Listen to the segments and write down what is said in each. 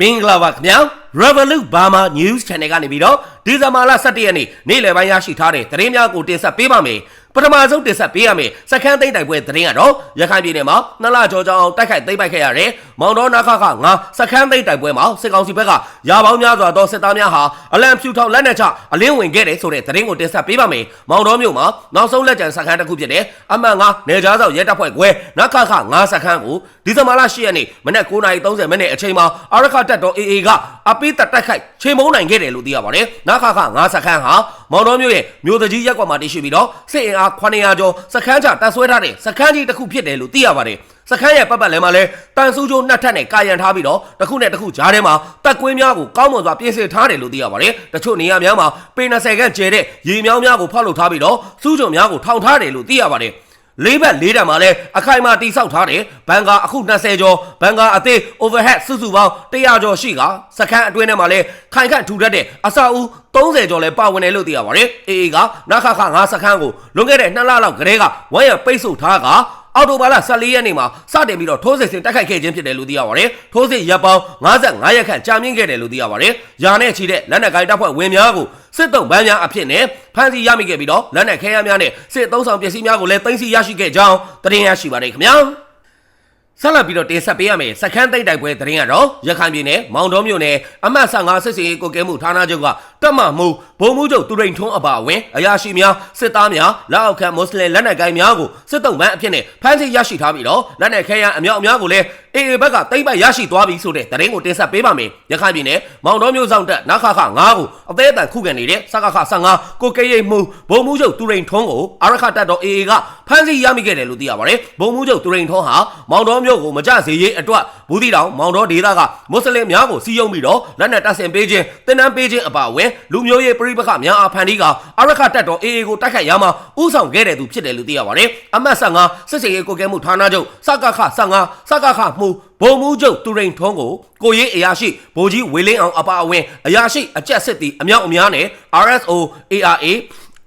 မင်္ဂလာပါခင်ဗျာ Revolut Burma News Channel ကနေပြီးတော့ဒီဇင်ဘာလ17ရက်နေ့နေ့လယ်ပိုင်းရရှိထားတဲ့သတင်းများကိုတင်ဆက်ပေးပါမယ် ပထမဆုံးတင်ဆက်ပေးရမယ်စခန်းသိမ်းတိုက်ပွဲသတင်းကတော့ရခိုင်ပြည်နယ်မှာနှစ်လကျော်ကြောင်တိုက်ခိုက်သိမ်းပိုက်ခဲ့ရတဲ့မောင်တော်နာခခငါစခန်းသိမ်းတိုက်ပွဲမှာစစ်ကောင်စီဘက်ကရာပေါင်းများစွာသောစစ်သားများဟာအလံဖြူထောင်လက်နက်ချအလင်းဝင်ခဲ့တယ်ဆိုတဲ့သတင်းကိုတင်ဆက်ပေးပါမယ်မောင်တော်မြို့မှာနောက်ဆုံးလက်ကျန်စခန်းတစ်ခုဖြစ်တဲ့အမှန်ငါနေကြားဆောင်ရဲတပ်ဖွဲ့ခွဲနခခငါစခန်းကိုဒီဇင်ဘာလ10ရက်နေ့မနက်9:30မိနစ်အချိန်မှာအာရခတက်တော် AA ကအပိသက်တိုက်ခိုက်ချိန်မုံနိုင်ခဲ့တယ်လို့သိရပါတယ်နခခငါစခန်းဟာမောင်တော်မြို့ရဲ့မြို့တကြီးရက်ကွက်မှာတည်ရှိပြီးတော့စစ်အင်အား900ကျော်စခန်းချတပ်ဆွဲထားတဲ့စခန်းကြီးတစ်ခုဖြစ်တယ်လို့သိရပါတယ်စခန်းရဲ့ပတ်ပတ်လည်မှာလဲတန်ဆူးကျိုးနှစ်ထပ်နဲ့ကာယံထားပြီးတော့တစ်ခုနဲ့တစ်ခုကြားထဲမှာတက်ကွင်းများကိုကောင်းမွန်စွာပြင်ဆင်ထားတယ်လို့သိရပါတယ်။တချို့နေရာများမှာပေ20ခန့်ကျဲတဲ့ရေမြောင်းများကိုဖောက်လုပ်ထားပြီးတော့စူးကြုံများကိုထောင်ထားတယ်လို့သိရပါတယ်။ လေးဘက်လေးတံမှာလဲအခိုင်အမာတိဆောက်ထားတယ်ဘန်ကာအခု20ကျော်ဘန်ကာအသေး overhead စုစုပေါင်း100ကျော်ရှိကစခန်းအတွင်းထဲမှာလဲခိုင်ခန့်ထူထပ်တဲ့အဆောက်အဦ30ကျော်လဲပါဝင်တယ်လို့သိရပါတယ်။အေအေကနခခငါစခန်းကိုလွန်ခဲ့တဲ့2လလောက်ကတည်းကဝမ်းရပိတ်ဆို့ထားကအော်တိုဘာလ14ရက်နေ့မှာစတင်ပြီးတော့ထိုးစစ်ဆင်တိုက်ခိုက်ခဲ့ခြင်းဖြစ်တယ်လို့သိရပါတယ်။ထိုးစစ်ရပ်ပေါင်း55ရက်ခန့်ကြာမြင့်ခဲ့တယ်လို့သိရပါတယ်။ယာနဲ့ချီတဲ့လက်နက်ကိုင်တပ်ဖွဲ့ဝင်များကို စစ်တုံးပန်းများအဖြစ်နဲ့ဖမ်းဆီးရမိခဲ့ပြီးတော့လက်နက်ခဲယမ်းများနဲ့စစ်သုံးဆောင်ပစ္စည်းများကိုလည်းသိမ်းဆည်းရရှိခဲ့ကြောင်းသတင်းရရှိပါတယ်ခင်ဗျာ။ဆက်လက်ပြီးတော့တင်ဆက်ပေးရမယ်စခန်းသိပ်တိုက်ပွဲသတင်းကတော့ရခိုင်ပြည်နယ်မောင်တော်မြို့နယ်အမှတ်15စစ်စေးကိုကဲမှုဌာနချုပ်ကတပ်မမှုဘုံမှုချုပ်သူရိန်ထွန်းအပါအဝင်အရာရှိများစစ်သားများလက်အောက်ခံမွတ်စလင်လက်နက်ကိုင်များကိုစစ်တုံးပန်းအဖြစ်နဲ့ဖမ်းဆီးရရှိထားပြီးတော့လက်နက်ခဲယမ်းအမြောက်အများကိုလည်း အေအေဘက်ကတိမ့်ပိုက်ရရှိသွားပြီဆိုတဲ့သတင်းကိုတင်ဆက်ပေးပါမယ်ရခိုင်ပြည်နယ်မောင်တော်မြို့ဆောင်တက်နခခ9ကိုအသေးအတန်ခုခံနေတဲ့စကခ15ကိုကဲရိတ်မှုဘုံမှုချုပ်သူရိန်ထွန်းကိုအာရခတက်တော်အေအေကဖမ်းဆီးရမိခဲ့တယ်လို့သိရပါတယ်ဘုံမှုချုပ်သူရိန်ထွန်းဟာမောင်တော်မြို့ကိုမကြစေရေးအတွက်ဘူးတီတောင်မောင်တော်ဒေသကမွတ်စလင်များကိုစီးယုံပြီးတော့လက်နက်တပ်ဆင်ပေးခြင်းတင်နန်းပေးခြင်းအပါအဝင်လူမျိုးရေးပြိပခများအားဖန်တီးကအရခတက်တော်အေအေကိုတိုက်ခိုက်ရမှာဥဆောင်ခဲ့တဲ့သူဖြစ်တယ်လို့သိရပါတယ်အမတ်15စစ်စေရေးကိုကဲမှုဌာနချုပ်စကခ15စကခ မှုဘုံမှုချုပ်သူရိန်ထွန်းကိုကိုရေးအရာရှိဗိုလ်ကြီးဝေလင်းအောင်အပါအဝင်အရာရှိအကြက်စစ်တီအမြောက်အများနဲ့ RSO ARA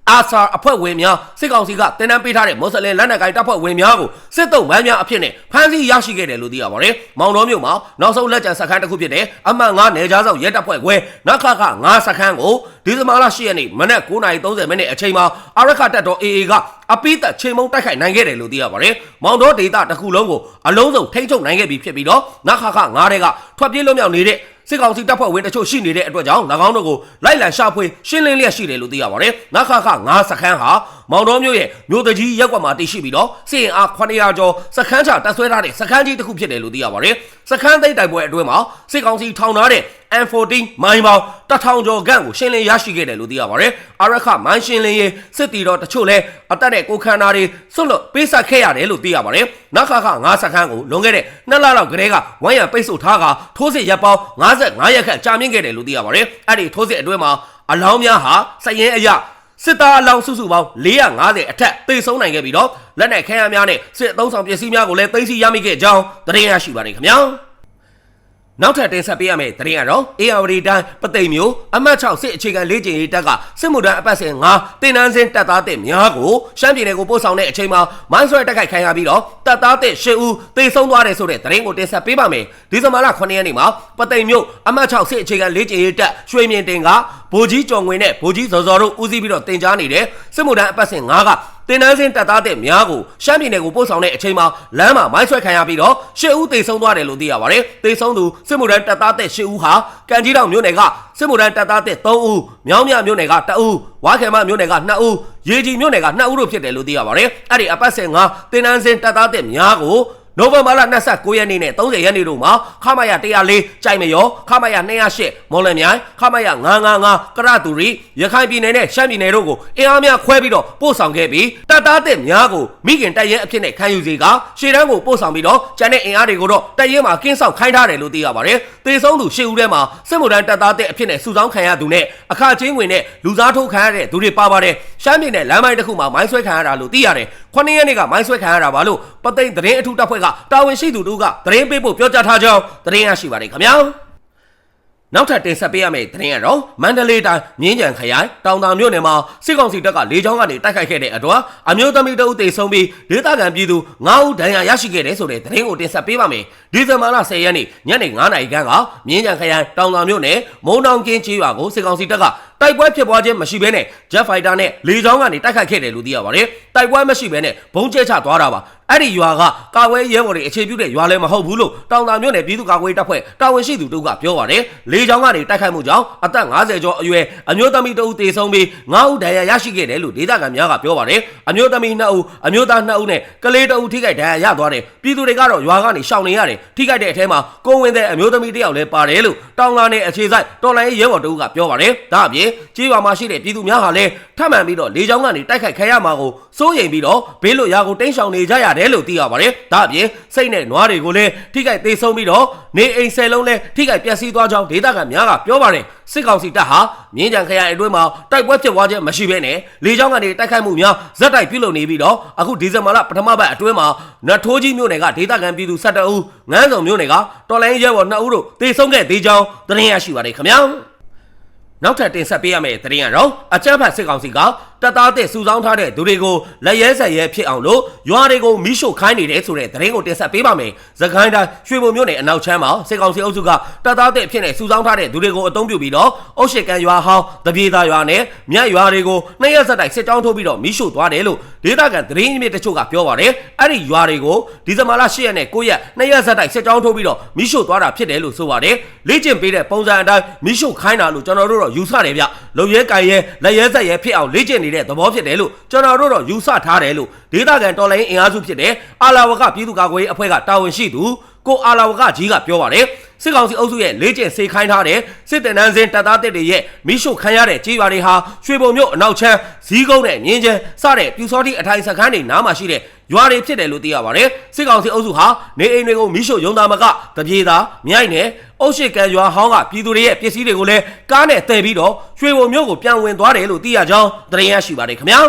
အာဆာအဖွဲ့ဝင်များစစ်ကောင်စီကတင်နန်းပေးထားတဲ့မွတ်စလင်လက်နက်ကိုင်တပ်ဖွဲ့ဝင်များကိုစစ်တုံးပန်းများအဖြစ်နဲ့ဖမ်းဆီးရရှိခဲ့တယ်လို့သိရပါတယ်။မောင်တော်မြို့မှာနောက်ဆုံးလက်ကျန်စခန်းတစ်ခုဖြစ်တဲ့အမှန်9နယ်ကြားဆောင်ရဲတပ်ဖွဲ့ခွဲနခခ9စခန်းကိုဒီဇင်ဘာလ10ရက်နေ့မနက်9:30မိနစ်အချိန်မှာအာရခတပ်တော် AA ကအပိသက်ချိန်မုံတိုက်ခိုက်နိုင်ခဲ့တယ်လို့သိရပါတယ်။မောင်တော်ဒေသတစ်ခုလုံးကိုအလုံးစုံထိန်းချုပ်နိုင်ခဲ့ပြီဖြစ်ပြီးတော့နခခ9တဲ့ကထွက်ပြေးလွတ်မြောက်နေတဲ့ စစ်ကောင်စီတပ်ဖွဲ့ဝင်တချို့ရှိနေတဲ့အတွက်ကြောင့်၎င်းတို့ကိုလိုက်လံရှာဖွေရှင်းလင်းလျက်ရှိတယ်လို့သိရပါတယ်။နခခ9စခန်းဟာမောင်တော်မြို့ရဲ့မြို့တကြီးရက်ကွက်မှာတည်ရှိပြီးတော့စစ်ရင်အား900ကျော်စခန်းချတပ်ဆွဲထားတဲ့စခန်းကြီးတစ်ခုဖြစ်တယ်လို့သိရပါတယ်။စခန်းသိမ်းတိုက်ပွဲအတွင်းမှာစစ်ကောင်စီထောင်ထားတဲ့ M14 မိုင်းပေါင်းတထောင်ကျော်ခန့်ကိုရှင်းလင်းရရှိခဲ့တယ်လို့သိရပါတယ်။အာရခမိုင်းရှင်းလင်းရေးစစ်တီတော်တချို့လဲအတက်တဲ့ကိုခန္ဓာတွေဆွတ်လွတ်ပေးဆက်ခဲ့ရတယ်လို့သိရပါတယ်။နခခ9စခန်းကိုလွန်ခဲ့တဲ့နှစ်လလောက်ကတည်းကဝမ်းရံပိတ်ဆို့ထားကထိုးစစ်ရပ်ပေါင်း55ရက်ခန့်ကြာမြင့်ခဲ့တယ်လို့သိရပါတယ်။အဲ့ဒီထိုးစစ်အတွင်းမှာအလောင်းများဟာစရင်အရ စစ်သားအလောင်းစုစုပေါင်း450အထက်သေဆုံးနိုင်ခဲ့ပြီးတော့လက်နက်ခဲယမ်းများနဲ့စစ်အုံဆောင်ပစ္စည်းများကိုလည်းသိမ်းဆည်းရမိခဲ့ကြောင်းသတင်းရရှိပါတယ်ခင်ဗျာ။ နောက်ထပ်တင်ဆက်ပေးရမယ့်သတင်းကတော့ ARD တိုင်းပသိမ်မျိုးအမှတ်6စစ်အခြေခံလေ့ကျင့်ရေးတပ်ကစစ်မှုထမ်းအပတ်စဉ်9တင်နန်းစင်းတပ်သားတဲ့များကိုရှမ်းပြည်နယ်ကိုပို့ဆောင်တဲ့အချိန်မှာမိုင်းဆွဲတိုက်ခိုက်ခံရပြီးတော့တပ်သားတဲ့10ဦးသေဆုံးသွားတယ်ဆိုတဲ့သတင်းကိုတင်ဆက်ပေးပါမယ်ဒီဇင်ဘာလ9ရက်နေ့မှာပသိမ်မျိုးအမှတ်6စစ်အခြေခံလေ့ကျင့်ရေးတပ်ရွှေမြင့်တင်ကဗိုလ်ကြီးကျော်ငွေနဲ့ဗိုလ်ကြီးဇော်ဇော်တို့ဦးစီးပြီးတော့တင်ကြားနေတဲ့စစ်မှုထမ်းအပတ်စဉ်9က တင်နန်းစင်းတပ်သားတဲ့များကိုရှမ်းပြည်နယ်ကိုပို့ဆောင်တဲ့အချိန်မှာလမ်းမှာမိုင်းဆွဲခံရပြီးတော့ရှစ်ဦးသေဆုံးသွားတယ်လို့သိရပါတယ်။သေဆုံးသူစစ်မှုထမ်းတပ်သားတဲ့ရှစ်ဦးဟာကံကြီးတောင်မြို့နယ်ကစစ်မှုထမ်းတပ်သားတဲ့3ဦးမြောင်းမြမြို့နယ်က2ဦးဝါခေမမြို့နယ်က2ဦးရေကြီးမြို့နယ်က2ဦးတို့ဖြစ်တယ်လို့သိရပါတယ်။အဲ့ဒီအပတ်စဉ်ကတင်နန်းစင်းတပ်သားတဲ့များကို နိုဝင်ဘာလ29ရက်နေ့နဲ့30ရက်နေ့တို့မှာခမရ104ကြိုင်မရောခမရ208မော်လမြိုင်ခမရ955ကရတူရီရခိုင်ပြည်နယ်နဲ့ရှမ်းပြည်နယ်တို့ကိုအင်အားများခွဲပြီးတော့ပို့ဆောင်ခဲ့ပြီးတပ်သားတဲ့များကိုမိခင်တပ်ရဲအဖြစ်နဲ့ခံယူစီကရှေ့တန်းကိုပို့ဆောင်ပြီးတော့ကျန်တဲ့အင်အားတွေကိုတော့တပ်ရဲမှာကင်းဆောင်ခိုင်းထားတယ်လို့သိရပါတယ်။တေဆုံးသူရှေ့ဦးထဲမှာစစ်မှုထမ်းတပ်သားတဲ့အဖြစ်နဲ့စုဆောင်းခံရသူနဲ့အခါချင်းဝင်နဲ့လူစားထိုးခံရတဲ့သူတွေပါပါတယ်။ ရှမ်းပြည်နယ်လမ်းမိုင်းတစ်ခုမှာမိုင်းဆွဲခံရတာလို့သိရတယ်။ခုနှစ်ရက်နေ့ကမိုင်းဆွဲခံရတာပါလို့ပသိမ်သတင်းအထူးတပ်ဖွဲ့ကတာဝန်ရှိသူတို့ကသတင်းပေးဖို့ပြောကြားထားကြောင်းသတင်းရရှိပါတယ်ခင်ဗျာနောက်ထပ်တင်ဆက်ပေးရမယ့်သတင်းကတော့မန္တလေးတိုင်းမြင်းကြံခရိုင်တောင်တာမြို့နယ်မှာစစ်ကောင်စီတပ်ကလေကြောင်းကနေတိုက်ခိုက်ခဲ့တဲ့အတွက်အမျိုးသမီးတဦးသေဆုံးပြီးဒေသခံပြည်သူ9ဦးဒဏ်ရာရရှိခဲ့တဲ့ဆိုတဲ့သတင်းကိုတင်ဆက်ပေးပါမယ်။ဒီဇင်ဘာလ10ရက်နေ့ညနေ9:00နာရီခန့်ကမြင်းကြံခရိုင်တောင်တာမြို့နယ်မုံတောင်ကင်းကြီးရွာကိုစစ်ကောင်စီတပ်ကတိုက်ပွဲဖြစ်ပွားခြင်းမရှိဘဲနဲ့ Jet Fighter နဲ့လေကြောင်းကနေတိုက်ခိုက်ခဲ့တယ်လို့သိရပါတယ်။တိုက်ပွဲမရှိဘဲနဲ့ဘုံကျဲချသွားတာပါ။အဲ့ဒီရွာကကာဝဲရဲဘော်တွေအခြေပြုတဲ့ရွာလည်းမဟုတ်ဘူးလို့တောင်တာမြို့နယ်ပြည်သူ့ကာကွယ်ရေးတပ်ဖွဲ့တာဝန်ရှိသူတို့ကပြောပါတယ်။လေကြောင်းကနေတိုက်ခိုက်မှုကြောင့်အသက်50ကျော်အရွယ်အမျိုးသမီးတဦးသေဆုံးပြီး9ဦးဒဏ်ရာရရှိခဲ့တယ်လို့ဒေသခံများကပြောပါတယ်။အမျိုးသမီး2ဦးအမျိုးသား2ဦးနဲ့ကလေး2ဦးထိခိုက်ဒဏ်ရာရသွားတယ်။ပြည်သူတွေကတော့ရွာကနေရှောင်နေရတယ်။ထိခိုက်တဲ့အထဲမှာကိုဝင်တဲ့အမျိုးသမီးတစ်ယောက်လည်းပါတယ်လို့တောင်လာနယ်အခြေဆိုင်တော်လိုင်းရဲဘော်တဦးကပြောပါတယ်။ဒါအပြင်ကြေးရွာမှာရှိတဲ့ပြည်သူများဟာလည်းထပ်မံပြီးတော့လေကြောင်းကနေတိုက်ခိုက်ခံရမှာကိုစိုးရိမ်ပြီးတော့ဘေးလွတ်ရာကိုတင်းရှောင်နေကြရတယ်လို့သိရပါတယ်။ဒါအပြင်စိတ်နဲ့နွားတွေကိုလည်းထိခိုက်သေးဆုံးပြီးတော့နေအိမ်ဆယ်လုံးလည်းထိခိုက်ပျက်စီးသွားကြောင်းဒေသခံများကပြောပါတယ်။စစ်ကောင်စီတပ်ဟာမြင်းကြံခရိုင်အတွင်းမှာတိုက်ပွဲဖြစ်ပွားခြင်းမရှိဘဲနဲ့လေကြောင်းကနေတိုက်ခိုက်မှုများဇက်တိုက်ပြုလုပ်နေပြီးတော့အခုဒီဇင်ဘာလပထမပတ်အတွင်းမှာနတ်ထိုးကြီးမြို့နယ်ကဒေသခံပြည်သူ12ဦးငန်းစုံမြို့နယ်ကတော်လိုင်းရဲဘော်2ဦးတို့သေဆုံးခဲ့သေးကြောင်းသတင်းရရှိပါတယ်ခင်ဗျာ။ နောက်ထပ်တင်ဆက်ပေးရမယ့်သတင်းကတော့အကြမ်းဖက်စစ်ကောင်စီက တပ်သားတဲ့စုဆောင်းထားတဲ့သူတွေကိုလက်ရဲဆက်ရဲဖြစ်အောင်လို့ရွာတွေကိုမိရှို့ခိုင်းနေတယ်ဆိုတဲ့သတင်းကိုတင်ဆက်ပေးပါမယ်။သခိုင်းတိုင်းရွှေဘုံမြို့နယ်အနောက်ချမ်းမှာစစ်ကောင်စီအုပ်စုကတပ်သားတဲ့ဖြစ်နေစုဆောင်းထားတဲ့သူတွေကိုအုံပြုပြီးတော့အုတ်ရှိကန်ရွာဟောင်းတပြေသာရွာနဲ့မြတ်ရွာတွေကိုနှစ်ရက်ဆက်တိုက်စစ်ကြောင်းထိုးပြီးတော့မိရှို့သွားတယ်လို့ဒေသခံသတင်းရင်းမြစ်တချို့ကပြောပါတယ်။အဲ့ဒီရွာတွေကိုဒီဇင်ဘာလ10ရက်နဲ့9ရက်နှစ်ရက်ဆက်တိုက်စစ်ကြောင်းထိုးပြီးတော့မိရှို့သွားတာဖြစ်တယ်လို့ဆိုပါတယ်။လေ့ကျင့်ပေးတဲ့ပုံစံအတိုင်းမိရှို့ခိုင်းတာလို့ကျွန်တော်တို့တော့ယူဆတယ်ဗျ။လုံရဲကင်ရဲလက်ရဲဆက်ရဲဖြစ်အောင်လေ့ကျင့်နေတဲ့သဘောဖြစ်တယ်လို့ကျွန်တော်တို့တော့ယူဆထားတယ်လို့ဒေသခံတော်လိုင်းအင်အားစုဖြစ်တဲ့အာလာဝကပြည်သူ့ကာကွယ်ရေးအဖွဲ့ကတာဝန်ရှိသူကိုအာလာဝကကြီးကပြောပါတယ်စစ်ကောင်စီအုပ်စုရဲ့လေ့ကျင့်စေခိုင်းထားတဲ့စစ်တပ်နန်းစင်တပ်သားတပ်တွေရဲ့မိရှုခံရတဲ့ကြေးရွာတွေဟာရွှေဘုံမြို့အနောက်ချမ်းဇီးကုန်းနဲ့မြင်းချမ်းစတဲ့ပြူစောတိအထိုင်စခန်းတွေနားမှာရှိတဲ့ရွာတွေဖြစ်တယ်လို့သိရပါတယ်စစ်ကောင်စီအုပ်စုဟာနေအိမ်တွေကိုမိရှုရုံသားမကတပြေသာမြိုက်နဲ့ အုတ်ရှိကံရွာဟောင်းကပြည်သူတွေရဲ့ပစ္စည်းတွေကိုလည်းကားနဲ့တည်ပြီးတော့ရွှေဘုံမြို့ကိုပြန်ဝင်သွားတယ်လို့သိရကြောင်းသတင်းရရှိပါတယ်ခင်ဗျာ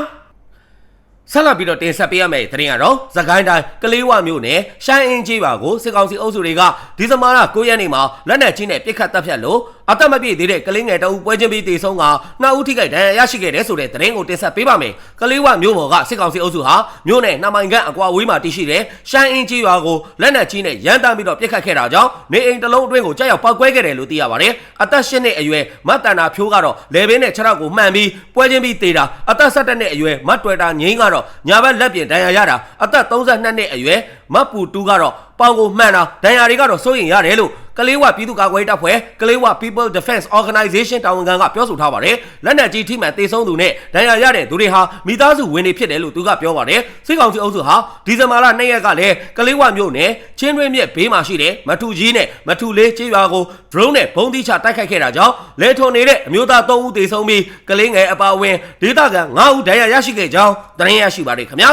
ဆက်လက်ပြီးတော့တင်ဆက်ပေးရမယ့်သတင်းကတော့သခိုင်းတိုင်းကလေးဝမြို့နယ်ရှမ်းအင်းကြီးပါကိုစစ်ကောင်စီအုပ်စုတွေကဒီဇင်ဘာလ9ရက်နေ့မှာလက်နက်ကြီးနဲ့ပစ်ခတ်တပ်ဖြတ်လို့အသက်မပြည့်သေးတဲ့ကလေးငယ်တအုပ်ပွဲချင်းပြီးတေဆုံးကနှစ်ဦးထိခိုက်ဒဏ်ရာရရှိခဲ့တဲ့ဆိုတဲ့သတင်းကိုတင်ဆက်ပေးပါမယ်။ကလေးဝမြို့ပေါ်ကစစ်ကောင်စီအုပ်စုဟာမြို့နယ်နှမိုင်ခန့်အကွာဝေးမှာတည်ရှိတဲ့ရှမ်းအင်းကြီးရွာကိုလက်နက်ကြီးနဲ့ရန်တမ်းပြီးတော့ပစ်ခတ်ခဲ့တာကြောင့်နေအိမ်တစ်လုံးအတွင်းကိုကြောက်ရောက်ပောက်ကွဲခဲ့တယ်လို့သိရပါတယ်။အသက်၈နှစ်အရွယ်မတ်တန်နာဖြိုးကတော့လေဘင်းနဲ့ခြေထောက်ကိုမှန်ပြီးပွဲချင်းပြီးတေတာအသက်၁၇နှစ်အရွယ်မတ်တွယ်တာငိမ့်ကတော့ညာဘက်လက်ပြင်ဒဏ်ရာရတာအသက်32နှစ်အရွယ်မတ်ပူတူကတော့ပေါင်ကိုမှန်တာဒဏ်ရာတွေကတော့စိုးရင်ရတယ်လို့ ကလေးဝပြည်သူ့ကာကွယ်ရေးတပ်ဖွဲ့ကလေးဝ People Defense Organization တာဝန်ခံကပြောဆိုထားပါတယ်လက်နက်ကြီးထိမှန်တေဆုံးသူနဲ့ဒဏ်ရာရတဲ့သူတွေဟာမိသားစုဝင်တွေဖြစ်တယ်လို့သူကပြောပါတယ်စစ်ကောင်စီအုပ်စုဟာဒီဇင်ဘာလ2ရက်ကလည်းကလေးဝမြို့နယ်ချင်းတွင်းမြစ်ဘေးမှာရှိတဲ့မထူကြီးနဲ့မထူလေးကျေးရွာကို drone နဲ့ဘုံတိချတိုက်ခိုက်ခဲ့တာကြောင့်လဲထုံနေတဲ့အမျိုးသား3ဦးသေဆုံးပြီးကလေးငယ်အပါအဝင်ဒေသခံ9ဦးဒဏ်ရာရရှိခဲ့ကြောင်းသတင်းရရှိပါတယ်ခင်ဗျာ